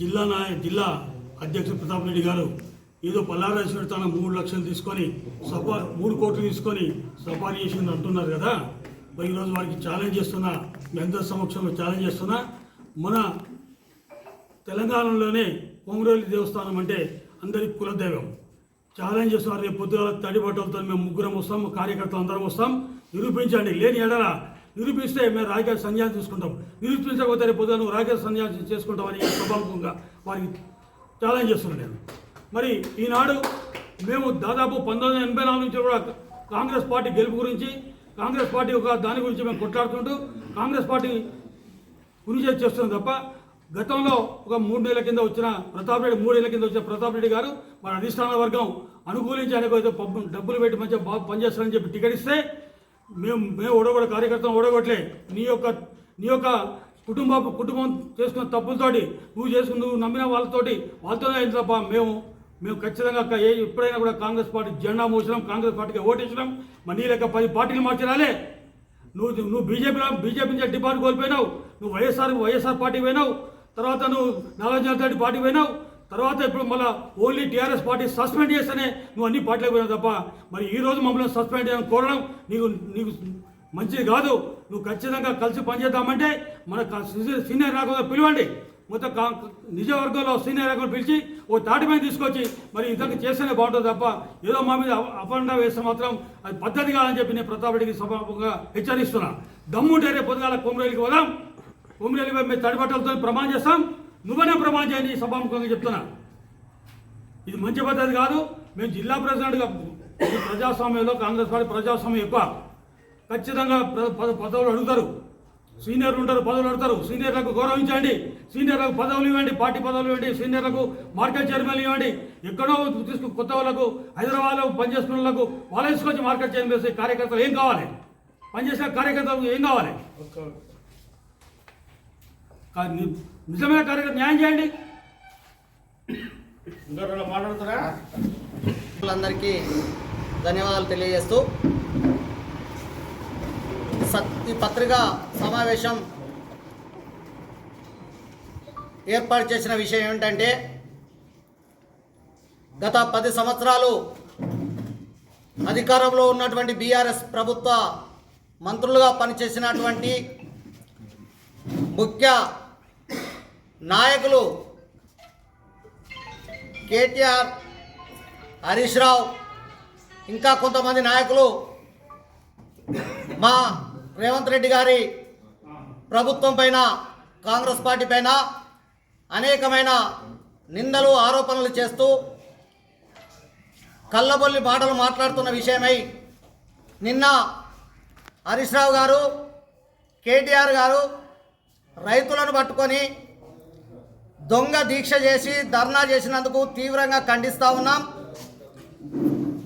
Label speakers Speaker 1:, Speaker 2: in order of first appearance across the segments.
Speaker 1: జిల్లా నాయ జిల్లా అధ్యక్షుడు ప్రతాప్ రెడ్డి గారు ఏదో పల్లారేశ్వరి తన మూడు లక్షలు తీసుకొని సఫా మూడు కోట్లు తీసుకొని సఫారీ చేసింది అంటున్నారు కదా. మరి ఈరోజు వారికి ఛాలెంజ్ చేస్తున్నా మీ అందరి సమక్షంలో ఛాలెంజ్ చేస్తున్నా మన తెలంగాణలోనే కొమరేలి దేవస్థానం అంటే అందరి కులదైవం. ఛాలెంజ్ చేస్తున్నారు రేపు పొద్దుగాల తడి బట్టలతో మేము ముగ్గురం వస్తాం కార్యకర్తలు అందరం వస్తాం. నిరూపించండి లేని ఎడల నిరూపిస్తే మేము రాజకీయ సన్యాసం తీసుకుంటాం. నిరూపించకపోతే రేపు పొద్దున నువ్వు రాజకీయ సన్యాసం చేసుకుంటామని స్వభావంగా వారికి ఛాలెంజ్ చేస్తున్నాను నేను. మరి ఈనాడు మేము దాదాపు పంతొమ్మిది వందల ఎనభై నాలుగు నుంచి కూడా కాంగ్రెస్ పార్టీ గెలుపు గురించి కాంగ్రెస్ పార్టీ ఒక దాని గురించి మేము కొట్లాడుతుంటూ కాంగ్రెస్ పార్టీ గురించి చేస్తున్నాం తప్ప గతంలో ఒక మూడు నెలల కింద వచ్చిన ప్రతాప్ రెడ్డి మూడేళ్ళ కింద వచ్చిన ప్రతాప్ రెడ్డి గారు మన అధిష్టాన వర్గం అనుకూలించి అనేక డబ్బులు పెట్టి మంచిగా బాగా పనిచేస్తారని చెప్పి టికెట్ ఇస్తే మేము మేము ఓడగొడ కార్యకర్తలు ఓడగొట్టలే నీ యొక్క నీ యొక్క కుటుంబ కుటుంబం చేసుకున్న తప్పులతోటి నువ్వు చేసుకుని నువ్వు నమ్మిన వాళ్ళతోటి వాళ్ళతోనే అయింది తప్ప మేము మేము ఖచ్చితంగా ఏ ఎప్పుడైనా కూడా కాంగ్రెస్ పార్టీ జెండా మోసినాం కాంగ్రెస్ పార్టీకి ఓటేసినాం. మరి నీ లెక్క పది పార్టీలు మార్చిరాలే. నువ్వు నువ్వు బీజేపీలో బీజేపీ నుంచి డిపార్ట్ కోల్పోయినావు. నువ్వు వైఎస్ఆర్ వైఎస్ఆర్ పార్టీ పోయినావు. తర్వాత నువ్వు నాగార్జున రెడ్డి పార్టీ పోయినావు. తర్వాత ఇప్పుడు మళ్ళీ ఓన్లీ టీఆర్ఎస్ పార్టీ సస్పెండ్ చేస్తేనే నువ్వు అన్ని పార్టీలకు పోయినావు తప్ప మరి ఈ రోజు మమ్మల్ని సస్పెండ్ చేయడం కోరడం నీకు నీకు మంచిది కాదు. నువ్వు ఖచ్చితంగా కలిసి పనిచేద్దామంటే మన సీనియర్- నాయకులు రాకుండా పిలవండి. మొత్తం నిజవర్గంలో సీనియర్ నాయకులు పిలిచి ఓ తాటి మీద తీసుకొచ్చి మరి ఇంతకు చేస్తేనే బాగుంటుంది తప్ప ఏదో మా మీద అపండ అపండా వేస్తే మాత్రం అది పద్ధతి కాదని చెప్పి నేను ప్రతాప్ రెడ్డికి సభాముఖంగా హెచ్చరిస్తున్నా. దమ్ముంటే రేపు పొద్దుగాల కొమరేలికి పోదాం. కొమరేలి మేము తడిబట్టలతో ప్రమాణం చేస్తాం. నువ్వనే ప్రమాణం చేయండి ఈ సభాముఖంగా చెప్తున్నా. ఇది మంచి పద్ధతి కాదు. మేము జిల్లా ప్రెసిడెంట్గా ప్రజాస్వామ్యంలో కాంగ్రెస్ పార్టీ ప్రజాస్వామ్యం ఎక్కువ. ఖచ్చితంగా పదవులు అడుగుతారు. సీనియర్లు ఉంటారు పదవులు అడుగుతారు. సీనియర్లకు గౌరవించండి. సీనియర్లకు పదవులు ఇవ్వండి పార్టీ పదవులు ఇవ్వండి. సీనియర్లకు మార్కెట్ చైర్మన్ ఇవ్వండి. ఎక్కడో తీసుకు కొత్త వాళ్ళకు హైదరాబాద్లో పనిచేస్తున్న వాళ్ళకు వాళ్ళ తీసుకొచ్చి మార్కెట్ చైర్మన్ చేసే కార్యకర్తలు ఏం కావాలి? పనిచేసే కార్యకర్తలకు ఏం కావాలి? నిజమైన కార్యకర్త న్యాయం చేయండి.
Speaker 2: అందరికీ ధన్యవాదాలు తెలియజేస్తూ సత్ ఈ పత్రికా సమావేశం ఏర్పాటు చేసిన విషయం ఏమిటంటే గత పది సంవత్సరాలు అధికారంలో ఉన్నటువంటి బీఆర్ఎస్ ప్రభుత్వ మంత్రులుగా పనిచేసినటువంటి ముఖ్య నాయకులు కేటీఆర్ హరీష్ రావు ఇంకా కొంతమంది నాయకులు మా రేవంత్ రెడ్డి గారి ప్రభుత్వం పైన కాంగ్రెస్ పార్టీ పైన అనేకమైన నిందలు ఆరోపణలు చేస్తూ కళ్ళబొల్లి మాటలు మాట్లాడుతున్న విషయమై నిన్న హరీష్ రావు గారు కేటీఆర్ గారు రైతులను పట్టుకొని దొంగ దీక్ష చేసి ధర్నా చేసినందుకు తీవ్రంగా ఖండిస్తూ ఉన్నాం.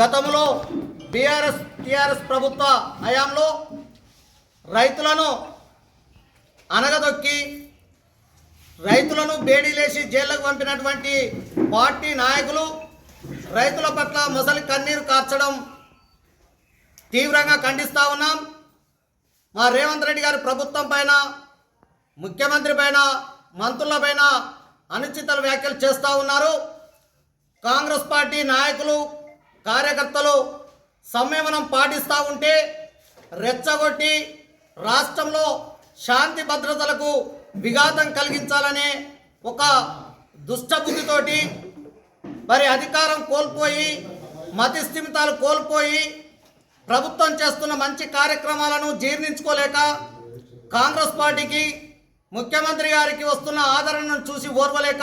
Speaker 2: గతంలో బీఆర్ఎస్ టీఆర్ఎస్ ప్రభుత్వ హయాంలో రైతులను అనగదొక్కి రైతులను బేడీలేసి జైళ్ళకు పంపినటువంటి పార్టీ నాయకులు రైతుల పట్ల మొసలి కన్నీరు కార్చడం తీవ్రంగా ఖండిస్తూ ఉన్నాం. మా రేవంత్ రెడ్డి గారి ప్రభుత్వం పైన ముఖ్యమంత్రి పైన మంత్రుల పైన అనుచిత వ్యాఖ్యలు చేస్తూ ఉన్నారు. కాంగ్రెస్ పార్టీ నాయకులు కార్యకర్తలు సంయమనం పాటిస్తూ ఉంటే రెచ్చగొట్టి రాష్ట్రంలో శాంతి భద్రతలకు విఘాతం కలిగించాలనే ఒక దుష్టబుద్ధితోటి మరి అధికారం కోల్పోయి మతి స్థిమితాలు కోల్పోయి ప్రభుత్వం చేస్తున్న మంచి కార్యక్రమాలను జీర్ణించుకోలేక కాంగ్రెస్ పార్టీకి ముఖ్యమంత్రి గారికి వస్తున్న ఆదరణను చూసి ఓర్వలేక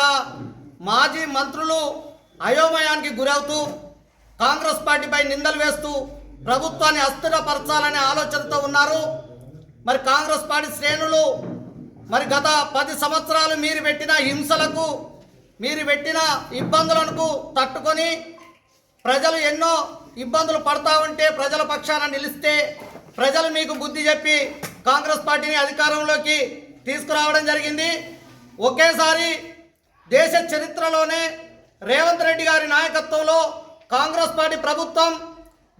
Speaker 2: మాజీ మంత్రులు అయోమయానికి గురవుతూ కాంగ్రెస్ పార్టీపై నిందలు వేస్తూ ప్రభుత్వాన్ని అస్థిరపరచాలనే ఆలోచనతో ఉన్నారు. మరి కాంగ్రెస్ పార్టీ శ్రేణులు మరి గత పది సంవత్సరాలు మీరు పెట్టిన హింసలకు మీరు పెట్టిన ఇబ్బందులకు తట్టుకొని ప్రజలు ఎన్నో ఇబ్బందులు పడతా ఉంటే ప్రజల పక్షాన నిలిస్తే ప్రజలు మీకు బుద్ధి చెప్పి కాంగ్రెస్ పార్టీని అధికారంలోకి తీసుకురావడం జరిగింది. ఒకేసారి దేశ చరిత్రలోనే రేవంత్ రెడ్డి గారి నాయకత్వంలో కాంగ్రెస్ పార్టీ ప్రభుత్వం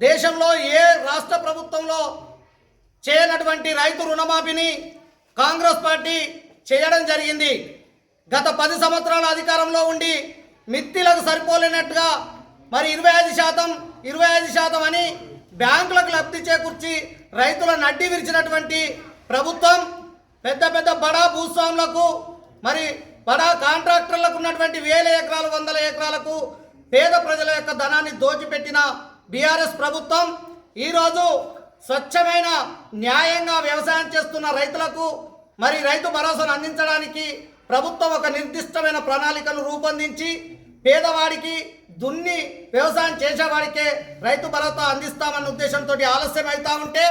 Speaker 2: దేశంలో ఏ రాష్ట్ర ప్రభుత్వంలో చేయనటువంటి రైతు రుణమాఫీని కాంగ్రెస్ పార్టీ చేయడం జరిగింది. గత పది సంవత్సరాల అధికారంలో ఉండి మిత్తిలకు సరిపోలేనట్టుగా మరి ఇరవై ఐదు శాతం ఇరవై ఐదు శాతం అని బ్యాంకులకు లబ్ధి చేకూర్చి రైతుల నడ్డి విరిచినటువంటి ప్రభుత్వం పెద్ద పెద్ద బడా భూస్వాములకు మరి బడా కాంట్రాక్టర్లకు ఉన్నటువంటి వేల ఎకరాలు వందల ఎకరాలకు పేద ప్రజల యొక్క ధనాన్ని దోచిపెట్టిన బీఆర్ఎస్ ప్రభుత్వం ఈరోజు స్వచ్ఛమైన న్యాయంగా వ్యవసాయం చేస్తున్న రైతులకు మరి రైతు భరోసాను అందించడానికి ప్రభుత్వం ఒక నిర్దిష్టమైన ప్రణాళికను రూపొందించి పేదవాడికి దున్ని వ్యవసాయం చేసేవాడికే రైతు భరోసా అందిస్తామన్న ఉద్దేశంతో ఆలస్యం అవుతా ఉంటే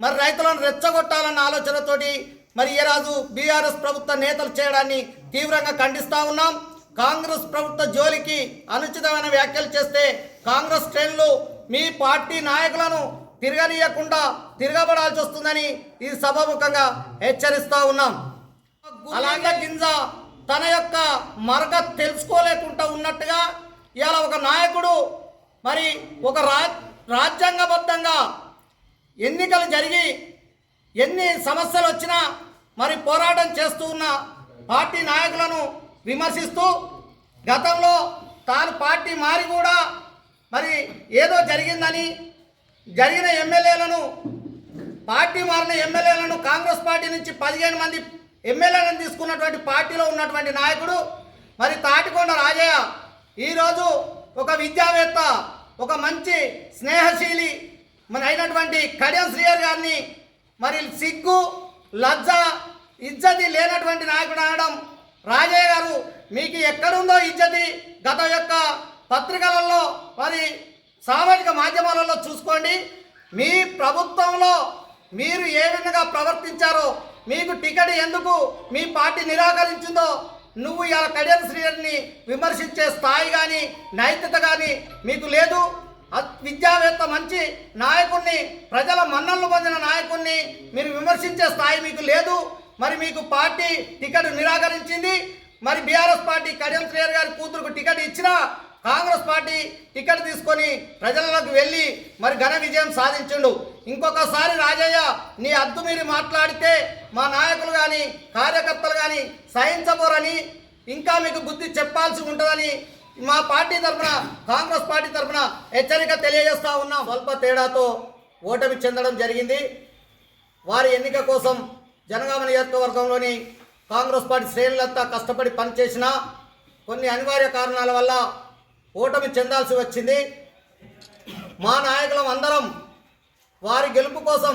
Speaker 2: మరి రైతులను రెచ్చగొట్టాలన్న ఆలోచనతోటి మరి ఏ రాజు బీఆర్ఎస్ ప్రభుత్వ నేతలు చేయడాన్ని తీవ్రంగా ఖండిస్తా ఉన్నాం. కాంగ్రెస్ ప్రభుత్వ జోలికి అనుచితమైన వ్యాఖ్యలు చేస్తే కాంగ్రెస్ శ్రేణులు మీ పార్టీ నాయకులను తిరగనీయకుండా తిరగబడాల్సి వస్తుందని ఈ సభాముఖంగా హెచ్చరిస్తా ఉన్నాం. అలాగే గింజ తన యొక్క మరక తెలుసుకోలేకుండా ఉన్నట్టుగా ఇవాళ ఒక నాయకుడు మరి ఒక రా రాజ్యాంగబద్ధంగా ఎన్నికలు జరిగి ఎన్ని సమస్యలు వచ్చినా మరి పోరాటం చేస్తూ ఉన్న పార్టీ నాయకులను విమర్శిస్తూ గతంలో తాను పార్టీ మారి కూడా మరి ఏదో జరిగిందని జరిగిన ఎమ్మెల్యేలను పార్టీ మారిన ఎమ్మెల్యేలను కాంగ్రెస్ పార్టీ నుంచి పదిహేను మంది ఎమ్మెల్యేలను తీసుకున్నటువంటి పార్టీలో ఉన్నటువంటి నాయకుడు మరి తాటికొండ రాజయ్య ఈరోజు ఒక విద్యావేత్త ఒక మంచి స్నేహశీలి మరి అయినటువంటి కడియం శ్రీయర్ గారిని మరి సిగ్గు లజ్జ ఇజ్జతి లేనటువంటి నాయకుడు అనడం. రాజయ్య గారు మీకు ఎక్కడుందో ఇజ్జతి గత యొక్క పత్రికలలో మరి సామాజిక మాధ్యమాలలో చూసుకోండి. మీ ప్రభుత్వంలో మీరు ఏ విధంగా ప్రవర్తించారో మీకు టికెట్ ఎందుకు మీ పార్టీ నిరాకరించిందో నువ్వు ఇలా కడియం శ్రీని విమర్శించే స్థాయి కానీ నైతికత కానీ మీకు లేదు. విద్యావేత్త మంచి నాయకుణ్ణి ప్రజల మన్నలు పొందిన నాయకుణ్ణి మీరు విమర్శించే స్థాయి మీకు లేదు. మరి మీకు పార్టీ టికెట్ నిరాకరించింది. మరి బీఆర్ఎస్ పార్టీ కడియం శ్రేయర్ గారి కూతురుకు టికెట్ ఇచ్చినా కాంగ్రెస్ పార్టీ టికెట్ తీసుకొని ప్రజలకు వెళ్ళి మరి ఘన విజయం సాధించిండు. ఇంకొకసారి రాజయ్య నీ అద్దు మీరు మాట్లాడితే మా నాయకులు కానీ కార్యకర్తలు కానీ సహించబోరని ఇంకా మీకు బుద్ధి చెప్పాల్సి ఉంటుందని మా పార్టీ తరఫున కాంగ్రెస్ పార్టీ తరఫున హెచ్చరిక తెలియజేస్తా ఉన్న స్వల్ప తేడాతో ఓటమి చెందడం జరిగింది. వారి ఎన్నిక కోసం జనగామ నియోజకవర్గంలోని కాంగ్రెస్ పార్టీ శ్రేణులంతా కష్టపడి పనిచేసిన కొన్ని అనివార్య కారణాల వల్ల ఓటమి చెందాల్సి వచ్చింది. మా నాయకులం అందరం వారి గెలుపు కోసం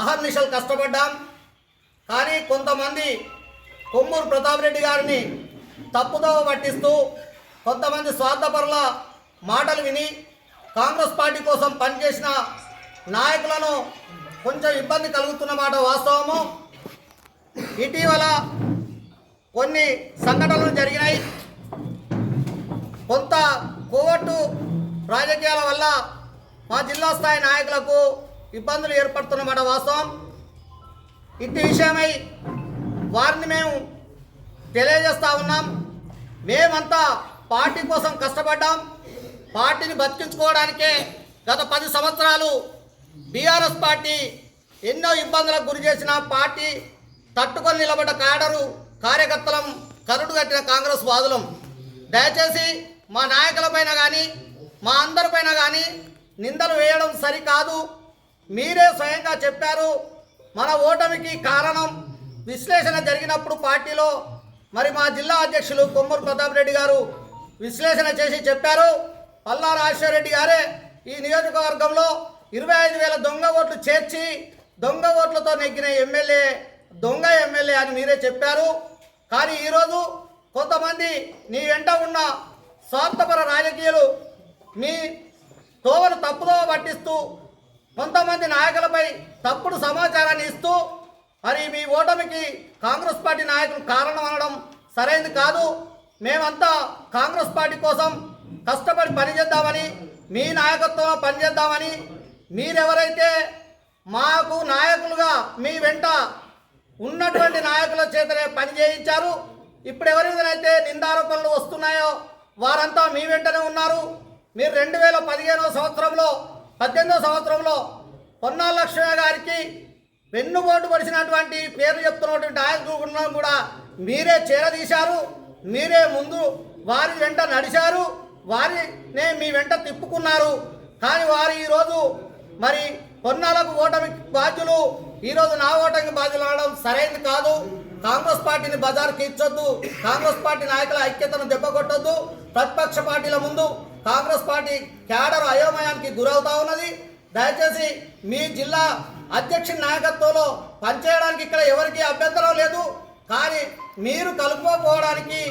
Speaker 2: అహర్నిశలు కష్టపడ్డాం. కానీ కొంతమంది కొమ్మూరు ప్రతాప్ రెడ్డి గారిని తప్పుదోవ పట్టిస్తూ కొంతమంది స్వార్థపరుల మాటలు విని కాంగ్రెస్ పార్టీ కోసం పనిచేసిన నాయకులను కొంచెం ఇబ్బంది కలుగుతున్న మాట వాస్తవము. ఇటీవల కొన్ని సంఘటనలు జరిగినాయి. కొంత కోవట్టు రాజకీయాల వల్ల మా జిల్లా స్థాయి నాయకులకు ఇబ్బందులు ఏర్పడుతున్నమాట వాస్తవం. ఇట్టి విషయమై వారిని మేము తెలియజేస్తూ ఉన్నాం. మేమంతా పార్టీ కోసం కష్టపడ్డాం. పార్టీని బతికించుకోవడానికే గత పది సంవత్సరాలు బీఆర్ఎస్ పార్టీ ఎన్నో ఇబ్బందులకు గురి చేసిన పార్టీ తట్టుకొని నిలబడ్డ కాడరు కార్యకర్తలం కరుడు కట్టిన కాంగ్రెస్ వాదులం. దయచేసి మా నాయకులపైన కానీ మా అందరిపైన కానీ నిందలు వేయడం సరికాదు. మీరే స్వయంగా చెప్పారు మన ఓటమికి కారణం విశ్లేషణ జరిగినప్పుడు పార్టీలో. మరి మా జిల్లా అధ్యక్షులు కొమ్మూరు ప్రతాప్ రెడ్డి గారు విశ్లేషణ చేసి చెప్పారు. పల్లా రాజశేఖరరెడ్డి గారే ఈ నియోజకవర్గంలో ఇరవై ఐదు వేల దొంగ ఓట్లు చేర్చి దొంగ ఓట్లతో నెగ్గిన ఎమ్మెల్యే దొంగ ఎమ్మెల్యే అని మీరే చెప్పారు. కానీ ఈరోజు కొంతమంది నీ వెంట ఉన్న స్వార్థపర రాజకీయాలు మీ తోవను తప్పుదో పట్టిస్తూ కొంతమంది నాయకులపై తప్పుడు సమాచారాన్ని ఇస్తూ మరి మీ ఓటమికి కాంగ్రెస్ పార్టీ నాయకులు కారణం అనడం సరైనది కాదు. మేమంతా కాంగ్రెస్ పార్టీ కోసం కష్టపడి పనిచేద్దామని మీ నాయకత్వంలో పనిచేద్దామని మీరెవరైతే మాకు నాయకులుగా మీ వెంట ఉన్నటువంటి నాయకుల చేతనే పని చేయించారు ఇప్పుడు ఎవరి నిందారోపణలు వస్తున్నాయో వారంతా మీ వెంటనే ఉన్నారు. మీరు రెండు వేల పదిహేనో సంవత్సరంలో పద్దెనిమిదో సంవత్సరంలో పొన్నాల లక్ష్మయ్య గారికి వెన్నుపోటు పడిచినటువంటి పేర్లు చెప్తున్నటువంటి నాయకులను కూడా మీరే చేరదీశారు. మీరే ముందు వారి వెంట నడిచారు వారినే మీ వెంట తిప్పుకున్నారు. కానీ వారు ఈరోజు మరి కొన్నాళ్ళకు ఓటమి బాధ్యులు. ఈరోజు నా ఓటమి బాధ్యులు అవడం సరైనది కాదు. కాంగ్రెస్ పార్టీని బజార్కి ఇచ్చొద్దు. కాంగ్రెస్ పార్టీ నాయకుల ఐక్యతను దెబ్బకొట్టొద్దు. ప్రతిపక్ష పార్టీల ముందు కాంగ్రెస్ పార్టీ క్యాడర్ అయోమయానికి గురవుతా ఉన్నది. దయచేసి మీ జిల్లా అధ్యక్షుడి నాయకత్వంలో పనిచేయడానికి ఇక్కడ ఎవరికి అభ్యంతరం లేదు. కానీ మీరు కలుపుకోపోవడానికి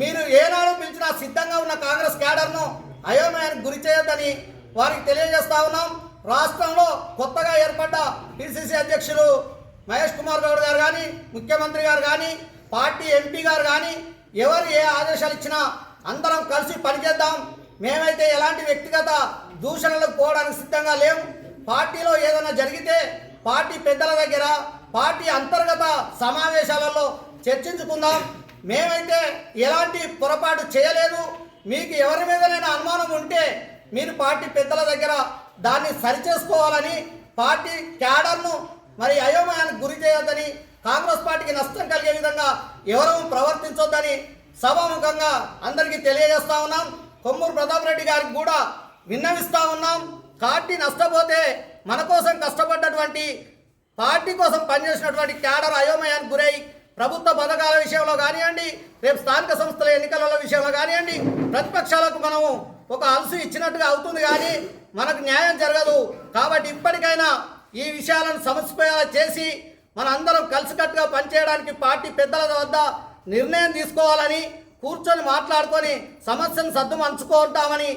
Speaker 2: మీరు ఏనాడు పిలిచినా సిద్ధంగా ఉన్న కాంగ్రెస్ క్యాడర్ను అయోమయానికి గురి చేయొద్దని వారికి తెలియజేస్తా ఉన్నాం. రాష్ట్రంలో కొత్తగా ఏర్పడ్డ పిసిసి అధ్యక్షులు మహేష్ కుమార్ గౌడ్ గారు కానీ ముఖ్యమంత్రి గారు కానీ పార్టీ ఎంపీ గారు కానీ ఎవరు ఏ ఆదేశాలు ఇచ్చినా అందరం కలిసి పనిచేద్దాం. మేమైతే ఎలాంటి వ్యక్తిగత దూషణలకు పోవడానికి సిద్ధంగా లేము పార్టీలో ఏదైనా జరిగితే పార్టీ పెద్దల దగ్గర పార్టీ అంతర్గత సమావేశాలలో చర్చించుకుందాం. మేమైతే ఎలాంటి పొరపాటు చేయలేదు. మీకు ఎవరి మీదనైనా అనుమానం ఉంటే మీరు పార్టీ పెద్దల దగ్గర దాన్ని సరిచేసుకోవాలని పార్టీ క్యాడర్ను మరి అయోమయానికి గురి చేయొద్దని కాంగ్రెస్ పార్టీకి నష్టం కలిగే విధంగా ఎవరూ ప్రవర్తించొద్దని సభాముఖంగా అందరికీ తెలియజేస్తా ఉన్నాం. కొమ్మూరు ప్రతాప్ రెడ్డి గారికి కూడా విన్నవిస్తా ఉన్నాం. పార్టీ నష్టపోతే మన కోసం కష్టపడ్డటువంటి పార్టీ కోసం పనిచేసినటువంటి క్యాడర్ అయోమయానికి గురై ప్రభుత్వ పథకాల విషయంలో కానివ్వండి రేపు స్థానిక సంస్థల ఎన్నికల విషయంలో కానివ్వండి ప్రతిపక్షాలకు మనము ఒక అలసు ఇచ్చినట్టుగా అవుతుంది కానీ మనకు న్యాయం జరగదు. కాబట్టి ఇప్పటికైనా ఈ విషయాలను సమస్యపోయేలా చేసి మన అందరం కలిసికట్టుగా పనిచేయడానికి పార్టీ పెద్దల వద్ద నిర్ణయం తీసుకోవాలని కూర్చొని మాట్లాడుకొని సమస్యను సర్దు మంచుకుంటామని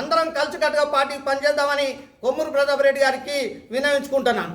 Speaker 2: అందరం కలిసికట్టుగా పార్టీకి పనిచేద్దామని కొమ్మూరు ప్రతాప్ రెడ్డి గారికి వినవించుకుంటున్నాను.